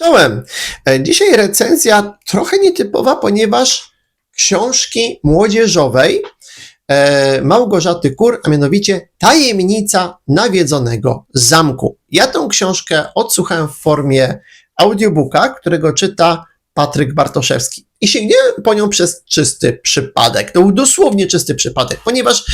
Czołem. E, Dzisiaj recenzja trochę nietypowa, ponieważ książki młodzieżowej e, Małgorzaty Kur, a mianowicie Tajemnica Nawiedzonego Zamku. Ja tą książkę odsłuchałem w formie audiobooka, którego czyta Patryk Bartoszewski. I sięgnąłem po nią przez czysty przypadek. To był dosłownie czysty przypadek, ponieważ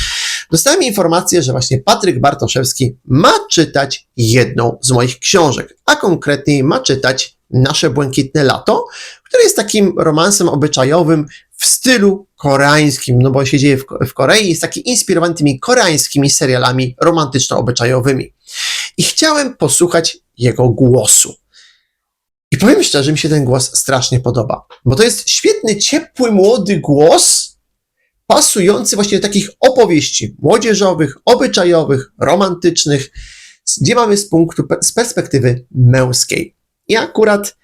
dostałem informację, że właśnie Patryk Bartoszewski ma czytać jedną z moich książek, a konkretniej ma czytać Nasze Błękitne Lato, które jest takim romansem obyczajowym w stylu koreańskim, no bo się dzieje w, w Korei, jest taki inspirowany tymi koreańskimi serialami romantyczno-obyczajowymi. I chciałem posłuchać jego głosu. I powiem szczerze, mi się ten głos strasznie podoba, bo to jest świetny, ciepły, młody głos, pasujący właśnie do takich opowieści młodzieżowych, obyczajowych, romantycznych, gdzie mamy z punktu, z perspektywy męskiej. I akurat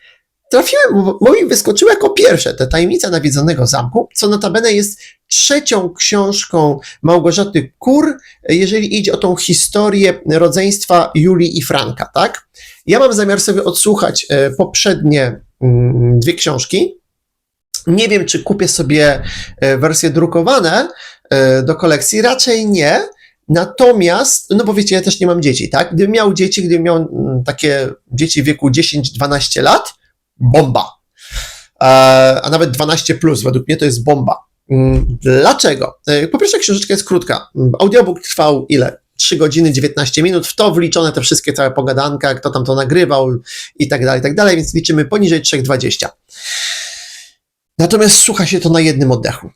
trafiłem, bo mi wyskoczyło jako pierwsze te Tajemnica Nawiedzonego Zamku, co notabene jest trzecią książką Małgorzaty Kur, jeżeli idzie o tą historię rodzeństwa Julii i Franka, tak? Ja mam zamiar sobie odsłuchać e, poprzednie mm, dwie książki. Nie wiem, czy kupię sobie e, wersje drukowane e, do kolekcji, raczej nie. Natomiast, no bo wiecie, ja też nie mam dzieci, tak? Gdybym miał dzieci, gdybym miał mm, takie dzieci w wieku 10-12 lat, bomba. E, a nawet 12 plus, według mnie to jest bomba. Mm, Dlaczego? E, Po pierwsze, książeczka jest krótka. Audiobook trwał ile? 3 godziny 19 minut, w to wliczone te wszystkie całe pogadanka, kto tam to nagrywał i tak dalej, i tak dalej, więc liczymy poniżej 3,20. Natomiast słucha się to na jednym oddechu.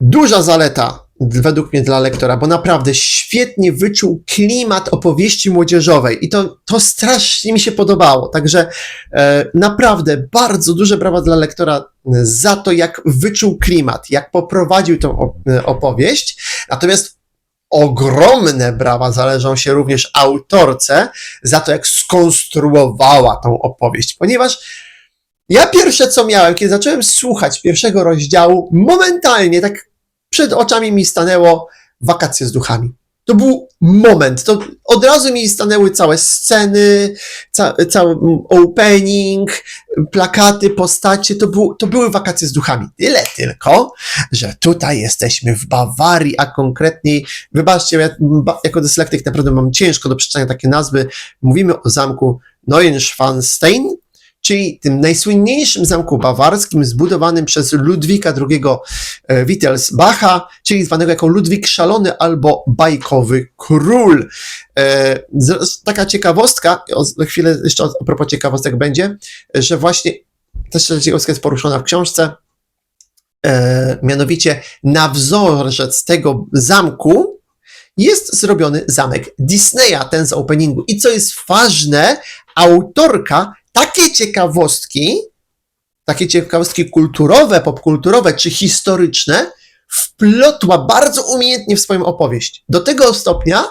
Duża zaleta według mnie dla lektora, bo naprawdę świetnie wyczuł klimat opowieści młodzieżowej i to, to strasznie mi się podobało. Także e, naprawdę bardzo duże brawa dla lektora za to, jak wyczuł klimat, jak poprowadził tą e, opowieść. Natomiast ogromne brawa zależą się również autorce za to, jak skonstruowała tą opowieść, ponieważ ja pierwsze co miałem, kiedy zacząłem słuchać pierwszego rozdziału, momentalnie tak przed oczami mi stanęło wakacje z duchami. To był moment, to od razu mi stanęły całe sceny, ca, cały opening, plakaty, postacie, to, był, to były wakacje z duchami. Tyle tylko, że tutaj jesteśmy w Bawarii, a konkretniej, wybaczcie, ja jako dyslektyk naprawdę mam ciężko do przeczytania takie nazwy. Mówimy o zamku Neuenschwanstein, czyli tym najsłynniejszym zamku bawarskim zbudowanym przez Ludwika II e, Wittelsbacha, czyli zwanego jako Ludwik Szalony albo Bajkowy Król. E, Taka ciekawostka, za chwilę jeszcze a propos ciekawostek będzie, że właśnie ta ciekawostka jest poruszona w książce, e, mianowicie na wzorzec tego zamku jest zrobiony zamek Disneya, ten z openingu. I co jest ważne, autorka takie ciekawostki, takie ciekawostki kulturowe, popkulturowe czy historyczne wplotła bardzo umiejętnie w swoją opowieść. Do tego stopnia,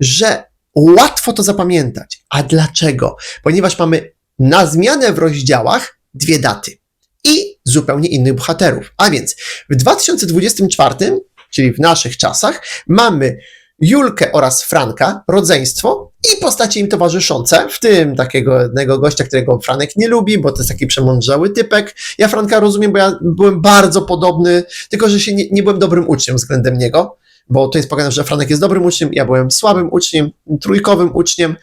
że łatwo to zapamiętać. A dlaczego? Ponieważ mamy na zmianę w rozdziałach dwie daty i zupełnie innych bohaterów. A więc w 2024, czyli w naszych czasach, mamy Julkę oraz Franka, rodzeństwo i postacie im towarzyszące, w tym takiego jednego gościa, którego Franek nie lubi, bo to jest taki przemądrzały typek. Ja Franka rozumiem, bo ja byłem bardzo podobny, tylko że się nie, nie byłem dobrym uczniem względem niego, bo to jest pokazane, że Franek jest dobrym uczniem, ja byłem słabym uczniem, trójkowym uczniem.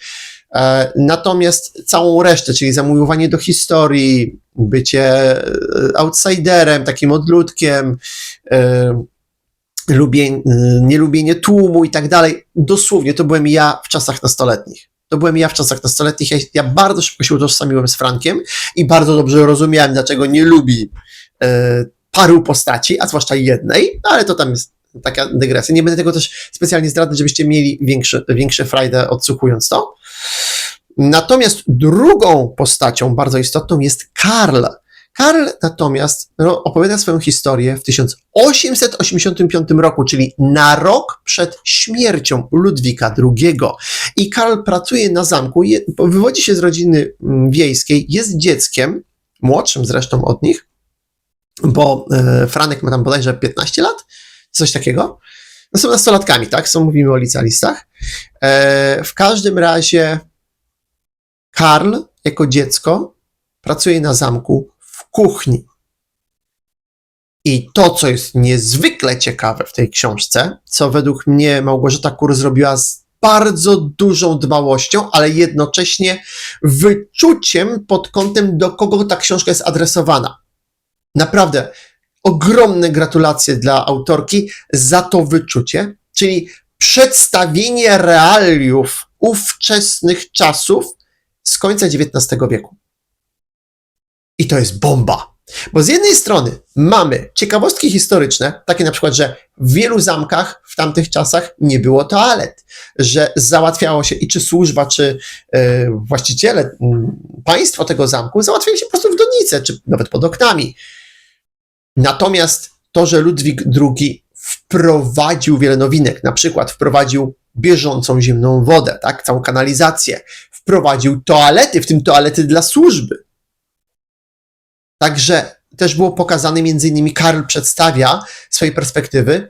E, Natomiast całą resztę, czyli zamiłowanie do historii, bycie e, outsiderem, takim odludkiem, e, lubię, nielubienie tłumu i tak dalej. Dosłownie to byłem ja w czasach nastoletnich. To byłem ja w czasach nastoletnich. Ja, ja bardzo szybko się utożsamiłem z Frankiem i bardzo dobrze rozumiałem, dlaczego nie lubi e, paru postaci, a zwłaszcza jednej, no ale to tam jest taka dygresja. Nie będę tego też specjalnie zdradzać, żebyście mieli większe, większe frajdę odsłuchując to. Natomiast drugą postacią bardzo istotną jest Karl. Karl natomiast opowiada swoją historię w 1885 roku, czyli na rok przed śmiercią Ludwika II. I Karl pracuje na zamku, wywodzi się z rodziny mm, wiejskiej, jest dzieckiem, młodszym zresztą od nich, bo e, Franek ma tam bodajże 15 lat, coś takiego. No są nastolatkami, tak? Są, mówimy o licealistach. E, w każdym razie Karl jako dziecko pracuje na zamku kuchni. I to, co jest niezwykle ciekawe w tej książce, co według mnie Małgorzata Kur zrobiła z bardzo dużą dbałością, ale jednocześnie wyczuciem pod kątem, do kogo ta książka jest adresowana. Naprawdę ogromne gratulacje dla autorki za to wyczucie, czyli przedstawienie realiów ówczesnych czasów z końca XIX wieku. I to jest bomba. Bo z jednej strony mamy ciekawostki historyczne, takie na przykład, że w wielu zamkach w tamtych czasach nie było toalet, że załatwiało się i czy służba, czy e, właściciele, m, państwo tego zamku załatwiali się po prostu w donice, czy nawet pod oknami. Natomiast to, że Ludwik II wprowadził wiele nowinek, na przykład wprowadził bieżącą zimną wodę, tak, całą kanalizację, wprowadził toalety, w tym toalety dla służby. Także też było pokazane, między innymi Karl przedstawia swojej perspektywy,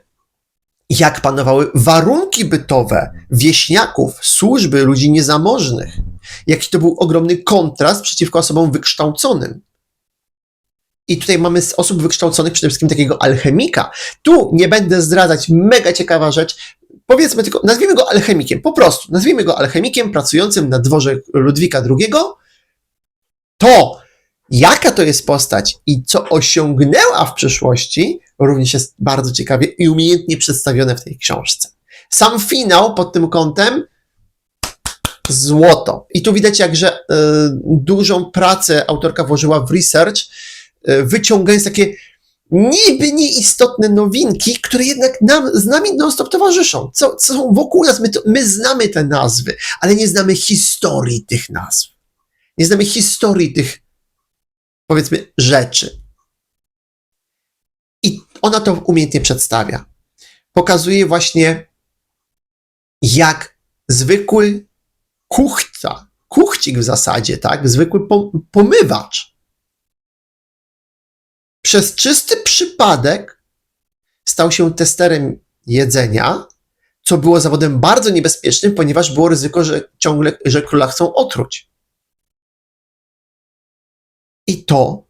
jak panowały warunki bytowe wieśniaków, służby, ludzi niezamożnych. Jaki to był ogromny kontrast przeciwko osobom wykształconym. I tutaj mamy z osób wykształconych przede wszystkim takiego alchemika. Tu nie będę zdradzać, mega ciekawa rzecz. Powiedzmy tylko, nazwijmy go alchemikiem, po prostu. Nazwijmy go alchemikiem pracującym na dworze Ludwika II. To, jaka to jest postać i co osiągnęła w przyszłości, również jest bardzo ciekawie i umiejętnie przedstawione w tej książce. Sam finał pod tym kątem złoto. I tu widać, jakże y, dużą pracę autorka włożyła w research, y, wyciągając takie niby nieistotne nowinki, które jednak nam, z nami non-stop towarzyszą. Co, co są wokół nas, my, to, my znamy te nazwy, ale nie znamy historii tych nazw. Nie znamy historii tych, powiedzmy, rzeczy. I ona to umiejętnie przedstawia. Pokazuje właśnie, jak zwykły kuchca, kuchcik w zasadzie, tak, zwykły pomywacz, przez czysty przypadek stał się testerem jedzenia, co było zawodem bardzo niebezpiecznym, ponieważ było ryzyko, że ciągle, że króla chcą otruć. I to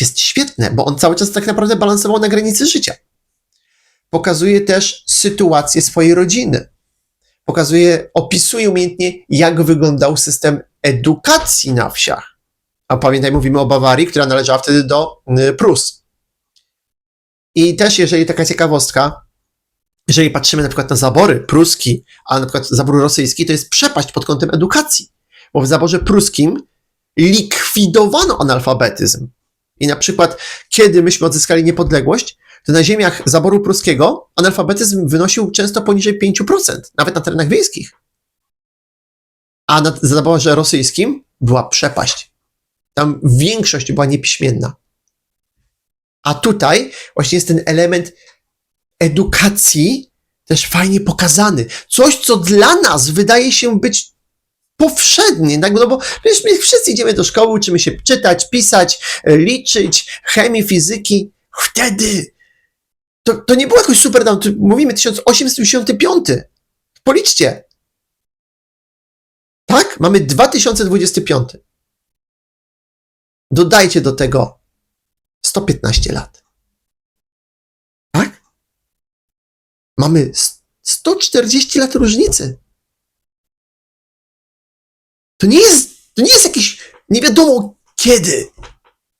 jest świetne, bo on cały czas tak naprawdę balansował na granicy życia. Pokazuje też sytuację swojej rodziny. Pokazuje, opisuje umiejętnie, jak wyglądał system edukacji na wsiach. A pamiętaj, mówimy o Bawarii, która należała wtedy do y, Prus. I też, jeżeli taka ciekawostka, jeżeli patrzymy na przykład na zabory pruski, a na przykład zabór rosyjski, to jest przepaść pod kątem edukacji. Bo w zaborze pruskim likwidowano analfabetyzm. I na przykład, kiedy myśmy odzyskali niepodległość, to na ziemiach zaboru pruskiego analfabetyzm wynosił często poniżej 5%, nawet na terenach wiejskich. A na zaborze rosyjskim była przepaść. Tam większość była niepiśmienna. A tutaj właśnie jest ten element edukacji też fajnie pokazany. Coś, co dla nas wydaje się być powszednie, tak? no bo przecież my wszyscy idziemy do szkoły, uczymy się czytać, pisać, liczyć, chemii, fizyki. Wtedy to, to nie było jakoś super, tam, mówimy 1875. Policzcie. Tak? Mamy 2025. Dodajcie do tego 115 lat. Tak? Mamy 140 lat różnicy. To nie jest, to nie jest jakiś nie wiadomo kiedy,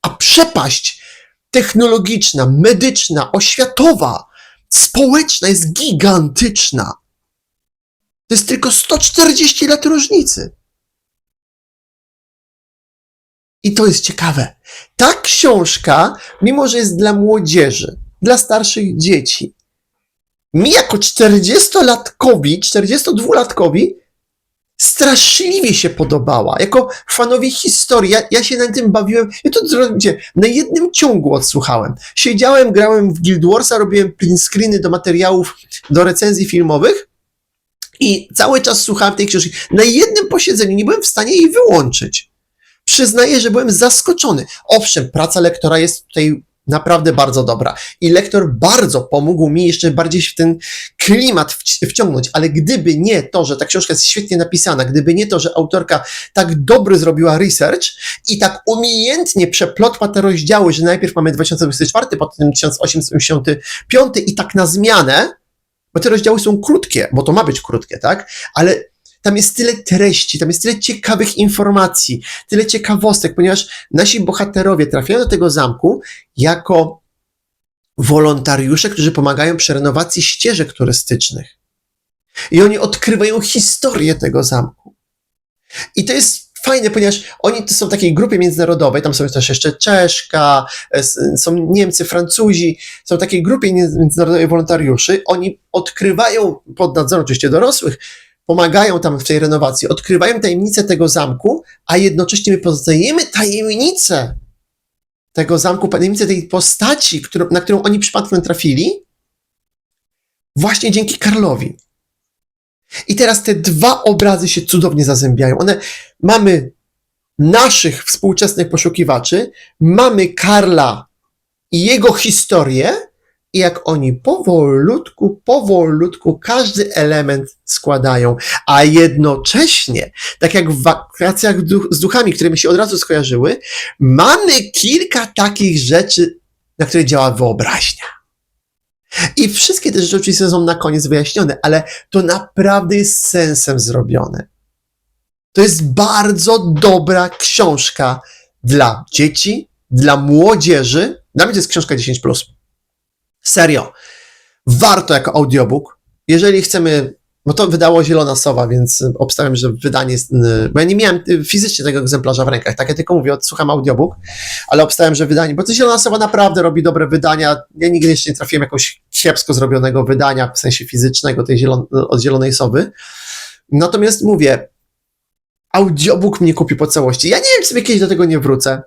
a przepaść technologiczna, medyczna, oświatowa, społeczna jest gigantyczna. To jest tylko 140 lat różnicy. I to jest ciekawe. Ta książka, mimo że jest dla młodzieży, dla starszych dzieci, mi jako 40-latkowi, 42-latkowi straszliwie się podobała. Jako fanowi historii, ja, ja się na tym bawiłem. Ja to gdzie na jednym ciągu odsłuchałem. Siedziałem, grałem w Guild Warsa, robiłem print screeny do materiałów, do recenzji filmowych i cały czas słuchałem tej książki. Na jednym posiedzeniu nie byłem w stanie jej wyłączyć. Przyznaję, że byłem zaskoczony. Owszem, praca lektora jest tutaj naprawdę bardzo dobra. I lektor bardzo pomógł mi jeszcze bardziej w ten klimat wci- wciągnąć, ale gdyby nie to, że ta książka jest świetnie napisana, gdyby nie to, że autorka tak dobry zrobiła research i tak umiejętnie przeplotła te rozdziały, że najpierw mamy 2024, potem 1885 i tak na zmianę, bo te rozdziały są krótkie, bo to ma być krótkie, tak? Ale tam jest tyle treści, tam jest tyle ciekawych informacji, tyle ciekawostek, ponieważ nasi bohaterowie trafiają do tego zamku jako wolontariusze, którzy pomagają przy renowacji ścieżek turystycznych. I oni odkrywają historię tego zamku. I to jest fajne, ponieważ oni to są w takiej grupie międzynarodowej, tam są też jeszcze Czeszka, e, s- są Niemcy, Francuzi, są w takiej grupie międzynarodowej wolontariuszy. Oni odkrywają, pod nadzorem oczywiście dorosłych, pomagają tam w tej renowacji, odkrywają tajemnicę tego zamku, a jednocześnie my poznajemy tajemnicę tego zamku, tajemnicę tej postaci, którą, na którą oni przypadkiem trafili, właśnie dzięki Karlowi. I teraz te dwa obrazy się cudownie zazębiają. One, mamy naszych współczesnych poszukiwaczy, mamy Karla i jego historię, i jak oni powolutku, powolutku każdy element składają, a jednocześnie, tak jak w wakacjach z duchami, które mi się od razu skojarzyły, mamy kilka takich rzeczy, na które działa wyobraźnia. I wszystkie te rzeczy oczywiście są na koniec wyjaśnione, ale to naprawdę jest sensem zrobione. To jest bardzo dobra książka dla dzieci, dla młodzieży. Dla mnie to jest książka 10. Serio. Warto jako audiobook. Jeżeli chcemy, bo to wydało Zielona Sowa, więc obstawiam, że wydanie bo ja nie miałem y, fizycznie tego egzemplarza w rękach, tak ja tylko mówię, odsłucham audiobook, ale obstawiam, że wydanie, bo to Zielona Sowa naprawdę robi dobre wydania. Ja nigdy jeszcze nie trafiłem jakoś kiepsko zrobionego wydania, w sensie fizycznego tej zielon, od Zielonej Sowy. Natomiast mówię, audiobook mnie kupi po całości. Ja nie wiem, czy sobie kiedyś do tego nie wrócę.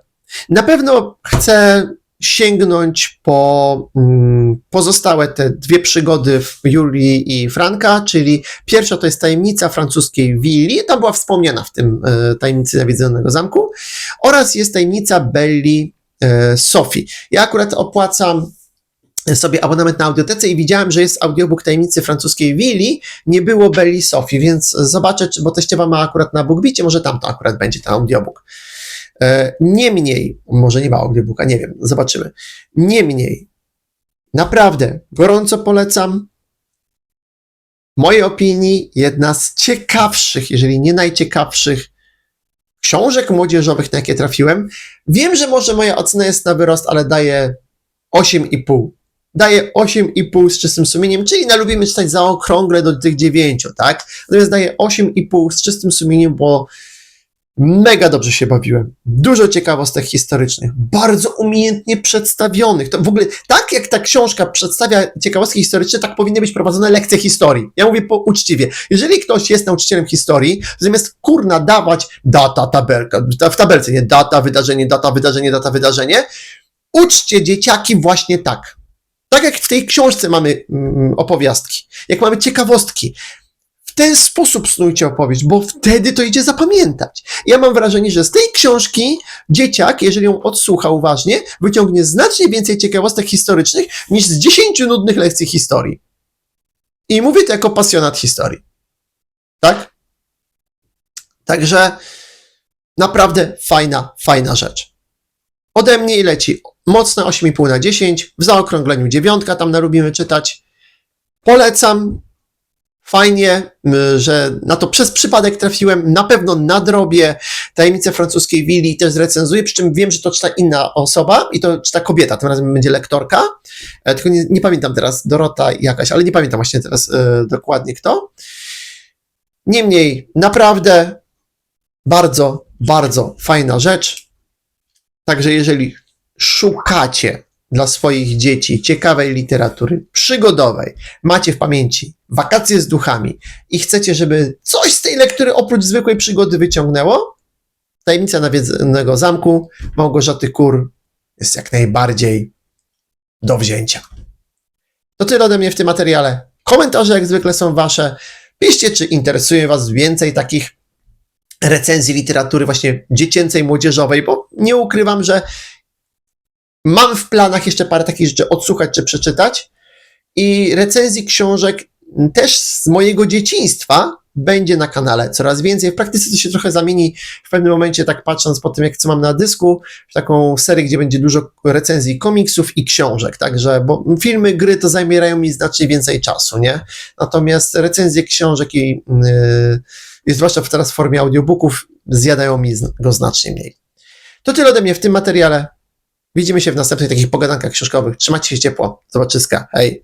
Na pewno chcę sięgnąć po mm, pozostałe te dwie przygody w Julii i Franka, czyli pierwsza to jest tajemnica francuskiej willi, tam była wspomniana w tym e, tajemnicy nawiedzonego zamku, oraz jest tajemnica Belli e, Sofii. Ja akurat opłacam sobie abonament na audiotece i widziałem, że jest audiobook tajemnicy francuskiej willi, nie było Belli Sofii, więc zobaczę, bo teściowa ma akurat na BookBicie, może tam to akurat będzie ten audiobook. E, Niemniej, może nie ma audiobooka, nie wiem, zobaczymy. Niemniej, naprawdę, gorąco polecam. W mojej opinii, jedna z ciekawszych, jeżeli nie najciekawszych książek młodzieżowych, na jakie trafiłem. Wiem, że może moja ocena jest na wyrost, ale daję 8,5. Daję 8,5 z czystym sumieniem, czyli na lubimy czytać zaokrągle do tych 9, tak? Natomiast daję 8,5 z czystym sumieniem, bo Mega dobrze się bawiłem. Dużo ciekawostek historycznych, bardzo umiejętnie przedstawionych. To w ogóle tak jak ta książka przedstawia ciekawostki historyczne, tak powinny być prowadzone lekcje historii. Ja mówię po uczciwie. Jeżeli ktoś jest nauczycielem historii, zamiast kurna dawać data, tabelka, w tabelce, nie data, wydarzenie, data, wydarzenie, data, wydarzenie, uczcie dzieciaki właśnie tak. Tak jak w tej książce mamy mm, opowiastki, jak mamy ciekawostki, ten sposób snujcie opowieść, bo wtedy to idzie zapamiętać. Ja mam wrażenie, że z tej książki dzieciak, jeżeli ją odsłucha uważnie, wyciągnie znacznie więcej ciekawostek historycznych niż z 10 nudnych lekcji historii. I mówię to jako pasjonat historii. Tak? Także naprawdę fajna, fajna rzecz. Ode mnie leci mocne 8,5 na 10, w zaokrągleniu dziewiątka tam narobimy czytać. Polecam, Fajnie, że na to przez przypadek trafiłem. Na pewno nadrobię tajemnicę francuskiej willi też zrecenzuję, przy czym wiem, że to czyta inna osoba i to czyta kobieta, tym razem będzie lektorka. E, Tylko nie, nie pamiętam teraz, Dorota jakaś, ale nie pamiętam właśnie teraz e, dokładnie kto. Niemniej, naprawdę bardzo, bardzo fajna rzecz. Także jeżeli szukacie dla swoich dzieci ciekawej literatury przygodowej, macie w pamięci wakacje z duchami i chcecie, żeby coś z tej lektury oprócz zwykłej przygody wyciągnęło, tajemnica nawiedzonego zamku Małgorzaty Kur jest jak najbardziej do wzięcia. To tyle ode mnie w tym materiale. Komentarze jak zwykle są wasze. Piszcie, czy interesuje was więcej takich recenzji literatury właśnie dziecięcej, młodzieżowej, bo nie ukrywam, że Mam w planach jeszcze parę takich rzeczy odsłuchać czy przeczytać. I recenzji książek też z mojego dzieciństwa będzie na kanale coraz więcej. W praktyce to się trochę zamieni w pewnym momencie, tak patrząc po tym, jak co mam na dysku, w taką serię, gdzie będzie dużo recenzji komiksów i książek. Także, bo filmy, gry to zajmierają mi znacznie więcej czasu, nie? Natomiast recenzje książek i, yy, zwłaszcza teraz w formie audiobooków zjadają mi go znacznie mniej. To tyle ode mnie w tym materiale. Widzimy się w następnych takich pogadankach książkowych. Trzymajcie się ciepło. Zobaczyska. Hej.